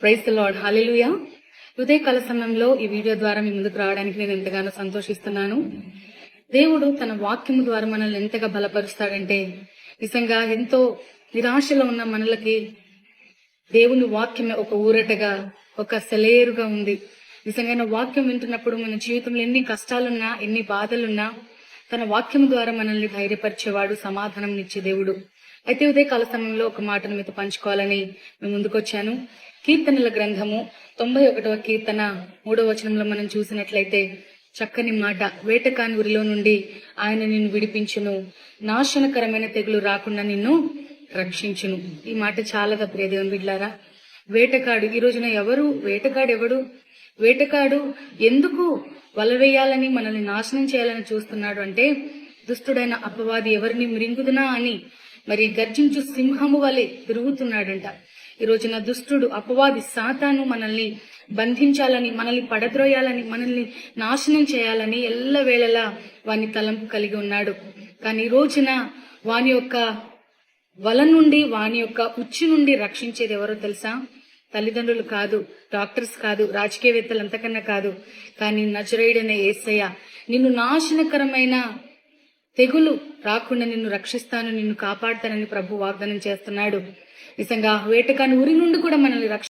Praise lord hallelujah ఉదయకాల సమయంలో ఈ వీడియో ద్వారా మీ ముందుకు రావడానికి నేను ఎంతగానో సంతోషిస్తున్నాను. దేవుడు తన వాక్యము ద్వారా మనల్ని ఎంతగా బలపరుస్తాడంటే నిజంగా ఎంతో నిరాశలో ఉన్న మనలకి దేవుని వాక్యమే ఒక ఊరటగా ఒక సెలేరుగా ఉంది. నిజంగా వాక్యం వింటున్నప్పుడు మన జీవితంలో ఎన్ని కష్టాలున్నా ఎన్ని బాధలున్నా తన వాక్యం ద్వారా మనల్ని ధైర్యపరిచేవాడు సమాధానం ఇచ్చే దేవుడు. అయితే ఉదయ కాల సమయంలో ఒక మాటను మీతో పంచుకోవాలని మేము ముందుకొచ్చాను. కీర్తనల గ్రంథము తొంభై ఒకటవ కీర్తన మూడవ వచనంలో మనం చూసినట్లయితే చక్కని మాట వేటకాని ఊరిలో నుండి ఆయన నిన్ను విడిపించును. నాశనకరమైన తెగులు రాకుండా నిన్ను రక్షించును. ఈ మాట చాలా ప్రియ దేవుని బిడ్లారా? వేటగాడు ఈ రోజున ఎవరు? వేటగాడు ఎవడు వేటగాడు ఎందుకు వలవేయాలని మనల్ని నాశనం చేయాలని చూస్తున్నాడు అంటే దుష్టుడైన అపవాది ఎవరిని మృంగుదునా అని. మరి గర్జించు సింహము వలె తిరుగుతున్నాడంట. ఈ రోజున దుష్టుడు అపవాది సాతాను మనల్ని బంధించాలని మనల్ని పడద్రోయాలని మనల్ని నాశనం చేయాలని ఎల్లవేళలా వాని తలంపు కలిగి ఉన్నాడు. కానీ ఈ రోజున వాని యొక్క వల నుండి వాని యొక్క ఉచ్చి నుండి రక్షించేది ఎవరో తెలుసా? తల్లిదండ్రులు కాదు డాక్టర్స్ కాదు రాజకీయవేత్తలు అంతకన్నా కాదు. కానీ నజరేయుడనే ఏసయ్య నిన్ను నాశనకరమైన తెగులు రాకుండా నిన్ను రక్షిస్తాను నిన్ను కాపాడుతానని ప్రభు వాగ్దానం చేస్తున్నాడు. నిజంగా వేటకాని ఊరి నుండి కూడా మనల్ని రక్ష